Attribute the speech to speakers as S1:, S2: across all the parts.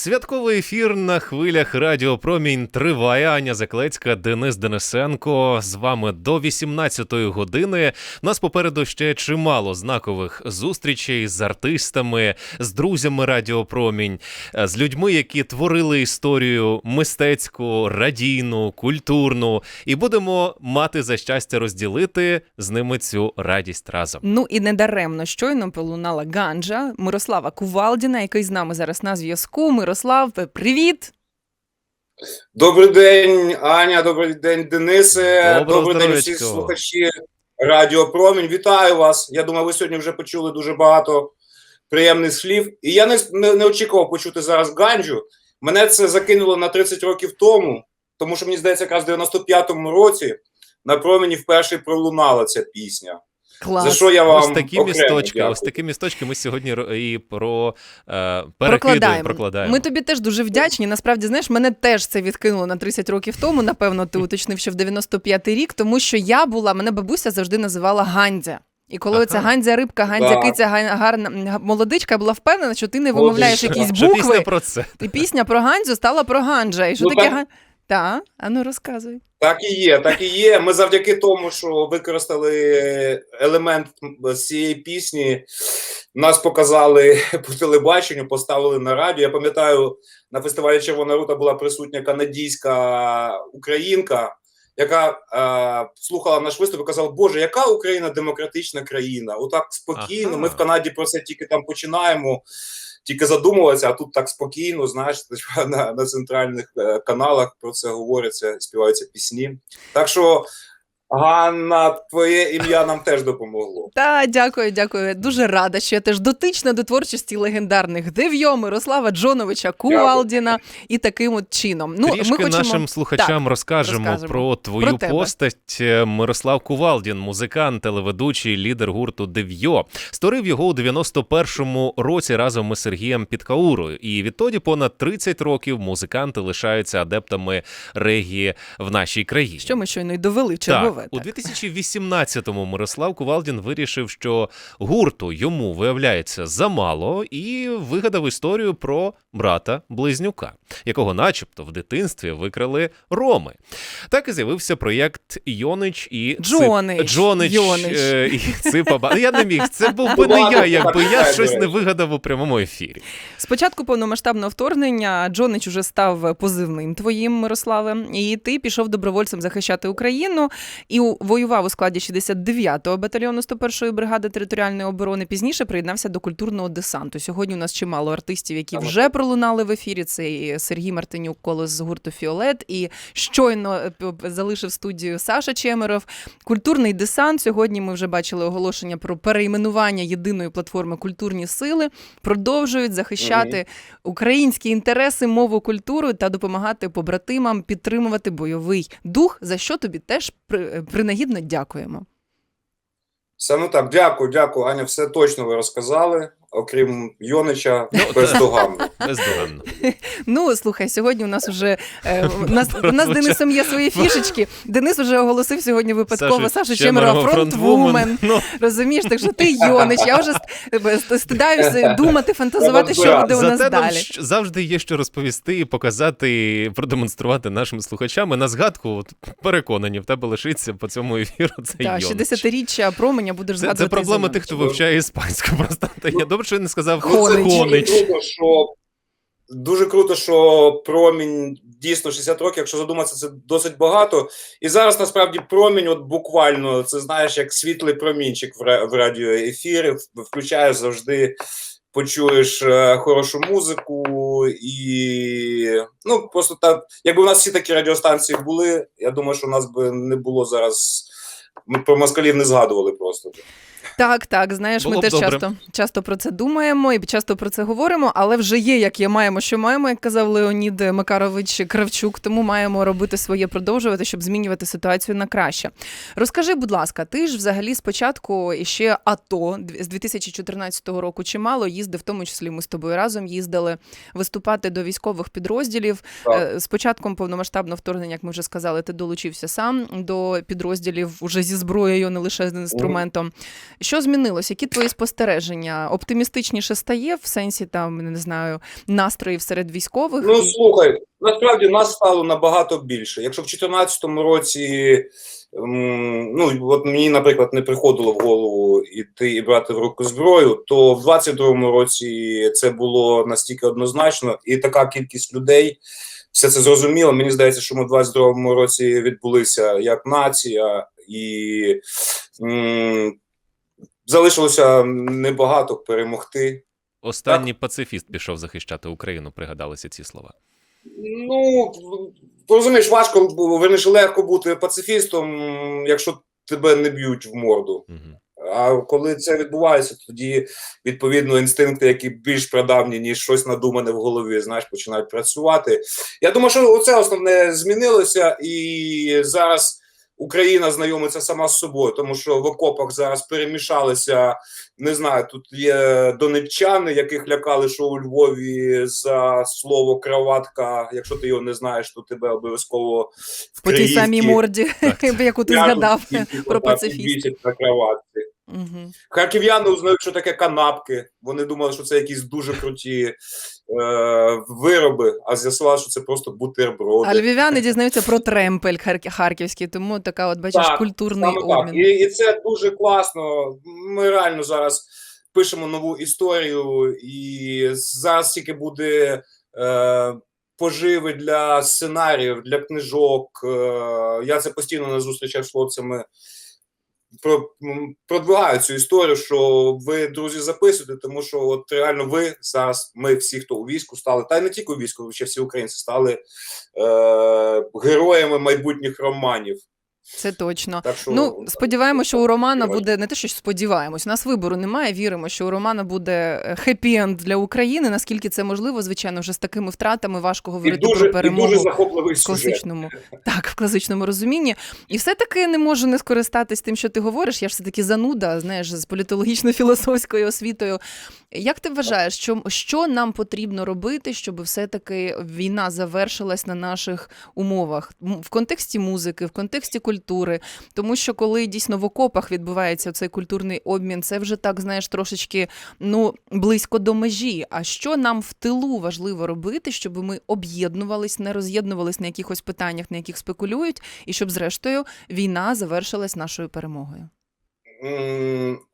S1: Святковий ефір на хвилях Радіо Промінь триває. Аня Заклецька, Денис Денисенко. З вами до 18-ї години. У нас попереду ще чимало знакових зустрічей з артистами, з друзями Радіо Промінь, е, з людьми, які творили історію мистецьку, радійну, культурну, і будемо мати за щастя розділити з ними цю радість разом.
S2: Ну і недаремно щойно полунала Ганджа Мирослава Кувалдіна, який з нами зараз на зв'язку. Мирослав, привіт!
S3: Добрий день, Аня. Добрий день, Денисе.
S1: Доброго
S3: Добрий день, всі слухачі Радіо Промінь. Вітаю вас. Я думаю, ви сьогодні вже почули дуже багато приємних слів. І я не, не, не очікував почути зараз Ганджу. Мене це закинуло на 30 років тому, тому що мені здається, якраз в 95-му році на промені вперше пролунала ця пісня.
S2: Клас.
S3: За що я вам
S1: Ось такі
S3: окремо
S1: місточки,
S3: дякую.
S1: ось такі місточки ми сьогодні ро- і про е, перекидуємо,
S2: Прокладаємо. Ми тобі теж дуже вдячні. Насправді, знаєш, мене теж це відкинуло на 30 років тому. Напевно, ти уточнив, що в 95-й рік, тому що я була, мене бабуся завжди називала Гандзя. І коли
S1: Ага.
S2: ця Гандзя рибка, Гандзя
S3: Да.
S2: киця, га- гарна м, молодичка, я була впевнена, що ти не вимовляєш
S3: Молодичка.
S2: якісь
S1: Що
S2: букви,
S1: пісня про це.
S2: і пісня про Гандзю стала про Ганджа. І що
S3: Ну,
S2: таке
S3: так-
S2: Ган... Та, а ну розказуй.
S3: Так і є, так і є. Ми завдяки тому, що використали елемент з цієї пісні, нас показали по телебаченню, поставили на радіо. Я пам'ятаю, на фестивалі Червона рута була присутня канадійська українка, яка е, слухала наш виступ і казала: Боже, яка Україна демократична країна? Отак спокійно.
S1: Ага.
S3: Ми в Канаді про це тільки там починаємо. Тільки задумувалися, а тут так спокійно, знаєш, на, на центральних е, каналах про це говориться, співаються пісні. Так що, Ганна, твоє ім'я нам теж допомогло.
S2: Та дякую, дякую. Дуже рада, що я теж дотична до творчості легендарних Дев'йо, Мирослава Джоновича Кувалдіна і таким от чином. Ну,
S1: Трішки
S2: ми хочемо
S1: нашим слухачам розкажемо,
S2: розкажемо.
S1: про твою
S2: Про
S1: постать. Е, Мирослав Кувалдін, музикант, телеведучий, лідер гурту Дев'йо. Створив його у 91-му році разом із Сергієм Підкаурою. І відтоді понад 30 років музиканти лишаються адептами регії в нашій країні.
S2: що ми щойно й довели в чергове.
S1: Так, у 2018-му Мирослав Кувалдін вирішив, що гурту йому виявляється замало, і вигадав історію про брата близнюка, якого, начебто, в дитинстві викрали роми. Так і з'явився проєкт Йонич і Цип-
S2: Джонич,
S1: Джонич
S2: Йонич.
S1: е, і Ципа. Я не міг. Це був би не я, якби я щось не вигадав у прямому ефірі.
S2: Спочатку повномасштабного вторгнення Джонич уже став позивним твоїм, Мирославе, і ти пішов добровольцем захищати Україну і воював у складі 69-го батальйону 101-ї бригади територіальної оборони. Пізніше приєднався до культурного десанту. Сьогодні у нас чимало артистів, які вже пролунали в ефірі. Це і Сергій Мартинюк, колос з гурту Фіолет, і щойно е, залишив студію Саша Чемеров. Культурний десант. Сьогодні ми вже бачили оголошення про перейменування єдиної платформи Культурні сили. Продовжують захищати українські інтереси, мову, культуру та допомагати побратимам підтримувати бойовий дух. За що тобі теж при- принагідно дякуємо.
S3: Саме так, дякую, дякую, Аня. Все точно ви розказали, окрім Йонича,
S1: Ну,
S3: бездоганно.
S1: Бездоганно.
S2: Ну слухай, сьогодні у нас вже е, у нас у нас з Денисом є свої фішечки. Денис вже оголосив сьогодні випадково Сашу Чемерова фронтвумен.
S1: Ну,
S2: Розумієш, так що ти Йонич. Я вже ст- стидаюся думати, фантазувати, що буде у нас далі.
S1: завжди є що розповісти і показати, продемонструвати нашим слухачам. І на згадку, от, переконані, в тебе лишиться по цьому ефіру
S2: Так, 60-річчя променя будеш
S1: Це,
S2: згадувати.
S1: це проблема тих, хто
S3: Ну,
S1: вивчає іспанську. Просто я добре, що я не сказав
S2: Хонич.
S3: дуже круто, що дуже круто, що промінь дійсно 60 років, якщо задуматися, це досить багато. І зараз насправді промінь, от буквально, це знаєш, як світлий промінчик в, радіоефірі, включаєш завжди. Почуєш е, хорошу музику, і ну просто так, якби у нас всі такі радіостанції були, я думаю, що у нас би не було зараз. Ми про москалів не згадували просто.
S2: Так, так, знаєш,
S1: Було
S2: ми теж
S1: добре.
S2: часто, часто про це думаємо і часто про це говоримо, але вже є, як є, маємо, що маємо, як казав Леонід Макарович Кравчук, тому маємо робити своє продовжувати, щоб змінювати ситуацію на краще. Розкажи, будь ласка, ти ж взагалі спочатку ще АТО з 2014 року чимало їздив, в тому числі ми з тобою разом їздили виступати до військових підрозділів.
S3: Так.
S2: Е, З початком повномасштабного вторгнення, як ми вже сказали, ти долучився сам до підрозділів уже зі зброєю, не лише з інструментом. Що змінилось? Які твої спостереження? Оптимістичніше стає в сенсі там не знаю настроїв серед військових?
S3: Ну слухай, насправді нас стало набагато більше. Якщо в 2014 році, ем, ну от мені, наприклад, не приходило в голову іти і брати в руку зброю, то в 22-му році це було настільки однозначно, і така кількість людей. Все це зрозуміло. Мені здається, що ми в 22-му році відбулися як нація, і м, залишилося небагато перемогти.
S1: Останній пацифіст пішов захищати Україну. Пригадалися ці слова.
S3: Ну, розумієш, важко верніше легко бути пацифістом, якщо тебе не б'ють в морду.
S1: Мгм.
S3: А коли це відбувається, тоді відповідно інстинкти, які більш прадавні, ніж щось надумане в голові, знаєш, починають працювати. Я думаю, що це основне змінилося, і зараз Україна знайомиться сама з собою, тому що в окопах зараз перемішалися. Не знаю, тут є донеччани, яких лякали, що у Львові за слово краватка. Якщо ти його не знаєш, то тебе обов'язково в
S2: по тій самій морді, яку ти згадав про пацифіст.
S3: на краватці.
S2: Угу.
S3: Харків'яни узнають, що таке канапки. Вони думали, що це якісь дуже круті е, вироби, а з'ясували, що це просто бутерброди.
S2: А львів'яни дізнаються про тремпель хар- харківський, тому така, от бачиш,
S3: Так,
S2: культурний
S3: Саме так.
S2: обмін.
S3: І, і це дуже класно. Ми реально зараз пишемо нову історію, і зараз тільки буде е, поживи для сценаріїв, для книжок. Е, я це постійно на зустрічах з хлопцями продвигаю цю історію, що ви, друзі, записуєте, тому що от реально ви зараз, ми всі, хто у війську стали, та й не тільки у війську, ще всі українці стали е, героями майбутніх романів.
S2: Це точно.
S3: Так що
S2: Ну, сподіваємося, що у Романа буде не те, що сподіваємось. У нас вибору немає. Віримо, що у Романа буде хеппі-енд для України. Наскільки це можливо, звичайно, вже з такими втратами важко говорити
S3: дуже,
S2: про
S3: і дуже захопливий
S2: в
S3: сюжет.
S2: класичному, так, в класичному розумінні. І все-таки не можу не скористатись тим, що ти говориш. Я ж все-таки зануда, знаєш, з політологічно-філософською освітою. Як ти вважаєш, що, що нам потрібно робити, щоб все-таки війна завершилась на наших умовах в контексті музики, в контексті культури? Тому що коли дійсно в окопах відбувається цей культурний обмін, це вже так, знаєш, трошечки ну близько до межі. А що нам в тилу важливо робити, щоб ми об'єднувались, не роз'єднувались на якихось питаннях, на яких спекулюють, і щоб, зрештою, війна завершилась нашою перемогою?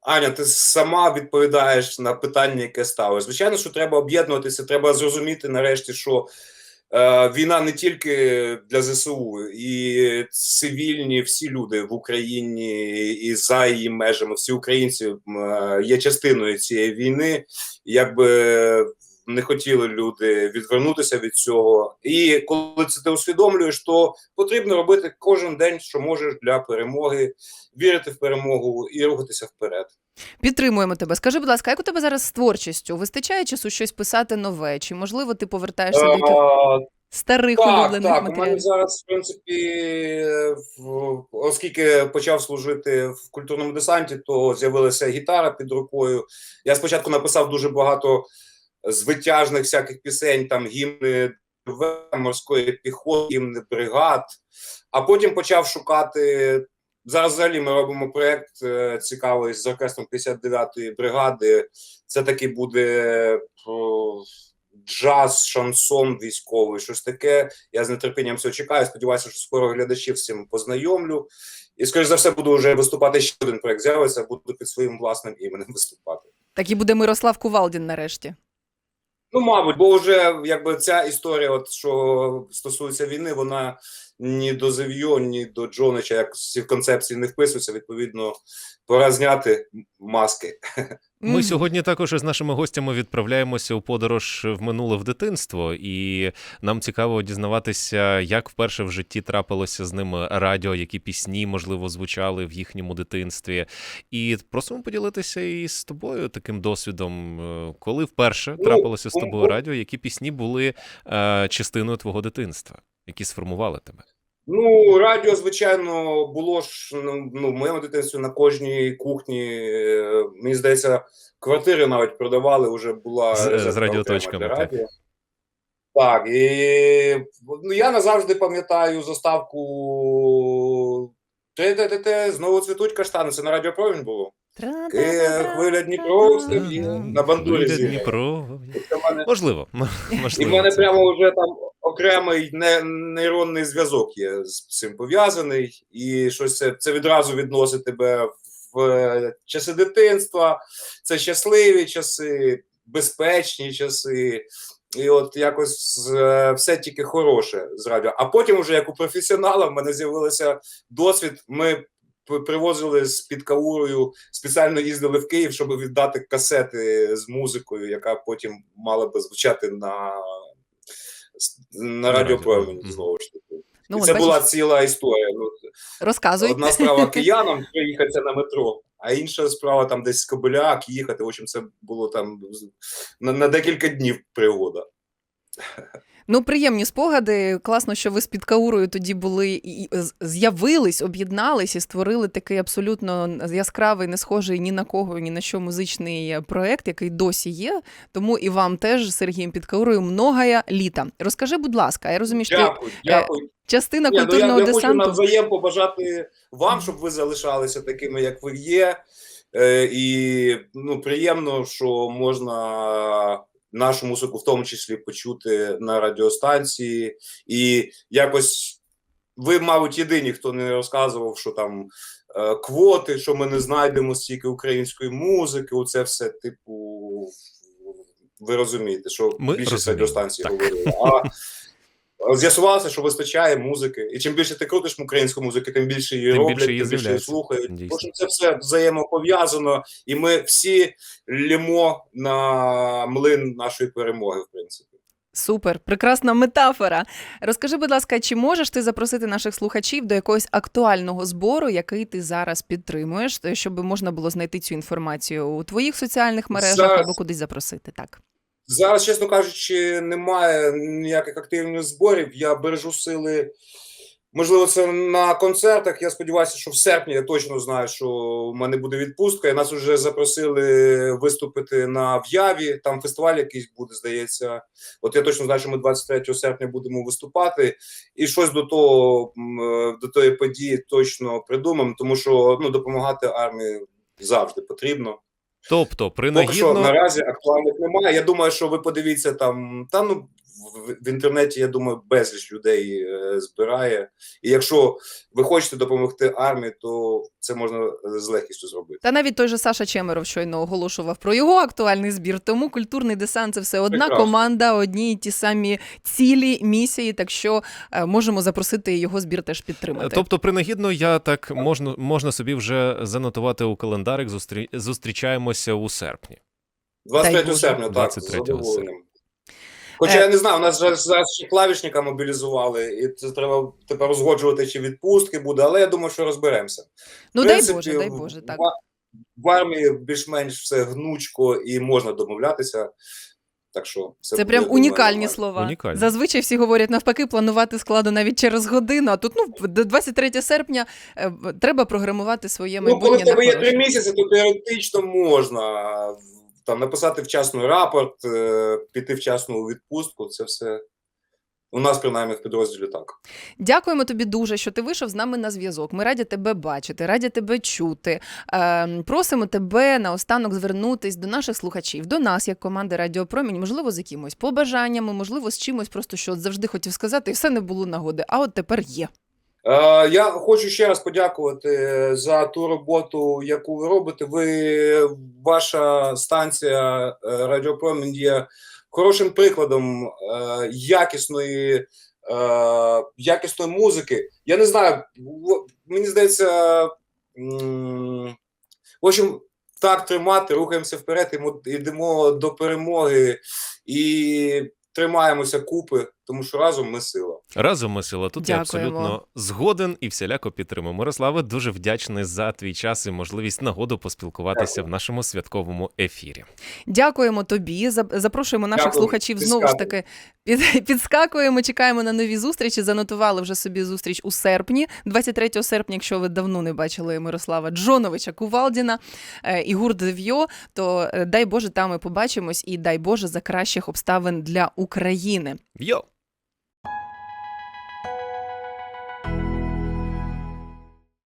S3: Аня, ти сама відповідаєш на питання, яке ставиш. Звичайно, що треба об'єднуватися, треба зрозуміти нарешті, що е, війна не тільки для ЗСУ, і цивільні всі люди в Україні і за її межами, всі українці е, є частиною цієї війни. Якби не хотіли люди відвернутися від цього. І коли це ти усвідомлюєш, то потрібно робити кожен день, що можеш для перемоги, вірити в перемогу і рухатися вперед.
S2: Підтримуємо тебе. Скажи, будь ласка, як у тебе зараз з творчістю? Вистачає часу щось писати нове? Чи можливо ти повертаєшся до яких старих
S3: так,
S2: улюблених
S3: так. У мене зараз, в принципі, оскільки почав служити в культурному десанті, то з'явилася гітара під рукою. Я спочатку написав дуже багато звитяжних всяких пісень, там гімни морської піхоти, гімни бригад. А потім почав шукати. Зараз взагалі ми робимо проєкт е, цікавий з оркестром 59-ї бригади. Це таки буде джаз, шансон військовий, щось таке. Я з нетерпінням цього чекаю. Сподіваюся, що скоро глядачів цим познайомлю. І, скоріш за все, буду вже виступати ще один проєкт. З'явиться, буду під своїм власним іменем виступати.
S2: Так і буде Мирослав Кувалдін нарешті.
S3: Ну, мабуть, бо вже якби ця історія, от що стосується війни, вона ні до Зев'йо, ні до Джонича, як ці концепції не вписуються. Відповідно, пора зняти маски.
S1: Ми сьогодні також із нашими гостями відправляємося у подорож в минуле в дитинство, і нам цікаво дізнаватися, як вперше в житті трапилося з ними радіо, які пісні можливо звучали в їхньому дитинстві. І просимо поділитися і з тобою таким досвідом, е, коли вперше
S3: Ну,
S1: трапилося з
S3: ну,
S1: тобою
S3: ну.
S1: радіо, які пісні були е, частиною твого дитинства, які сформували тебе.
S3: Ну, радіо, звичайно, було ж ну, ну, в моєму дитинстві на кожній кухні. е, Мені здається, квартири навіть продавали, вже була
S1: З- з радіоточками,
S3: радіо. Так, і ну, я назавжди пам'ятаю заставку. Те-те-те-те, знову цвітуть каштани. Це на радіопромінь було. Хвиля Дніпро, на бандурі
S1: Дніпро.
S3: Мене-
S1: Можливо,
S3: І в мене прямо вже там окремий нейронний зв'язок є з цим пов'язаний, і щось це, це відразу відносить тебе в е, часи дитинства, це щасливі часи, безпечні часи. І от якось е, все тільки хороше з радіо. А потім, вже як у професіонала, в мене з'явився досвід. Ми привозили з під Каурою, спеціально їздили в Київ, щоб віддати касети з музикою, яка потім мала би звучати на, на радіопромені. Знову ж таки.
S2: Ну,
S3: І це
S2: бачиш,
S3: була ціла історія. Ну,
S2: розказуй.
S3: Одна справа киянам приїхати на метро, а інша справа там десь з Кобиляк їхати. В общем, це було там на, на декілька днів пригода.
S2: Ну, приємні спогади. Класно, що ви з під Каурою тоді були і з'явились, об'єднались і створили такий абсолютно яскравий, не схожий ні на кого, ні на що музичний проект, який досі є. Тому і вам теж, Сергієм Підкаурою, многая літа. Розкажи, будь ласка, я розумію, що ти
S3: Дякую, дякую.
S2: частина
S3: Ні, ну,
S2: культурного
S3: я, я хочу навзаєм побажати вам, щоб ви залишалися такими, як ви є. Е, і ну, приємно, що можна нашу музику в тому числі почути на радіостанції. І якось ви, мабуть, єдині, хто не розказував, що там е, квоти, що ми не знайдемо стільки української музики. Оце все, типу, ви розумієте, що
S1: Ми
S3: більшість
S1: радіостанції
S3: радіостанцій говорили. А З'ясувалося, що вистачає музики, і чим більше ти крутиш українську музику, тим більше її
S1: Тим
S3: роблять,
S1: більше її
S3: тим більше її слухають.
S1: Дійсно.
S3: Общем, це все взаємопов'язано, і ми всі лємо на млин нашої перемоги, в принципі.
S2: Супер, прекрасна метафора. Розкажи, будь ласка, чи можеш ти запросити наших слухачів до якогось актуального збору, який ти зараз підтримуєш, щоб можна було знайти цю інформацію у твоїх соціальних мережах
S3: Зараз-
S2: або кудись запросити? Так.
S3: Зараз, чесно кажучи, немає ніяких активних зборів. Я бережу сили. Можливо, це на концертах. Я сподіваюся, що в серпні я точно знаю, що в мене буде відпустка. І нас вже запросили виступити на в'яві. Там фестиваль якийсь буде, здається. От я точно знаю, що ми 23 серпня будемо виступати, і щось до того до тої події точно придумаємо, тому що ну допомагати армії завжди потрібно.
S1: Тобто,
S3: Поки що наразі актуальних немає. Я думаю, що ви подивіться там. Та ну в, інтернеті, я думаю, безліч людей е, збирає. І якщо ви хочете допомогти армії, то це можна е, з легкістю зробити.
S2: Та навіть той же Саша Чемеров щойно оголошував про його актуальний збір. Тому культурний десант це все одна
S3: Прекрасно.
S2: команда, одні й ті самі цілі, місії. Так що е, можемо запросити його збір теж підтримати.
S1: тобто, принагідно, я так можна, можна собі вже занотувати у календарик. Зустрі... Зустрічаємося у серпні.
S3: 23 серпня, так,
S1: 23
S3: з задоволенням. Хоча
S2: Е.
S3: я не знаю, у нас зараз, зараз ще клавішника мобілізували, і це треба тепер розгоджувати, чи відпустки буде, але я думаю, що розберемося.
S2: ну
S3: В
S2: дай Боже, дай Боже, так.
S3: В, армії більш-менш все гнучко і можна домовлятися. Так що все
S2: Це
S3: буде,
S2: прям
S3: думаю,
S2: унікальні
S3: нормально.
S2: слова.
S1: Унікальні.
S2: Зазвичай всі говорять навпаки, планувати складу навіть через годину. А тут ну до 23 серпня е, треба програмувати своє
S3: Ну, коли
S2: майбутнє
S3: тебе є три місяці, то теоретично можна там написати вчасно рапорт, е, піти вчасно у відпустку. Це все у нас принаймні в підрозділі так.
S2: Дякуємо тобі дуже, що ти вийшов з нами на зв'язок. Ми раді тебе бачити, раді тебе чути. Ем, просимо тебе наостанок звернутись до наших слухачів, до нас, як команди Радіо Промінь, можливо, з якимось побажаннями, можливо, з чимось, просто що завжди хотів сказати, і все не було нагоди. А от тепер є.
S3: Е, Я хочу ще раз подякувати за ту роботу, яку ви робите. Ви ваша станція е, Радіо Промінь є хорошим прикладом е, якісної, е, якісної музики. Я не знаю, мені здається, в общем, так тримати, рухаємося вперед, йдемо до перемоги і тримаємося купи, тому що разом ми сила.
S1: Разом ми сила. Тут я абсолютно згоден і всіляко підтримую. Мирославе, дуже вдячний за твій час і можливість нагоду поспілкуватися в нашому святковому ефірі.
S2: Дякуємо тобі. Зап- Запрошуємо наших
S3: Дякую.
S2: слухачів знову ж таки. Під, підскакуємо, чекаємо на нові зустрічі. Занотували вже собі зустріч у серпні, 23 серпня. Якщо ви давно не бачили Мирослава Джоновича Кувалдіна е, і гурт Дев'йо, то е, дай Боже, там ми побачимось, і дай Боже за кращих обставин для України.
S1: Йо!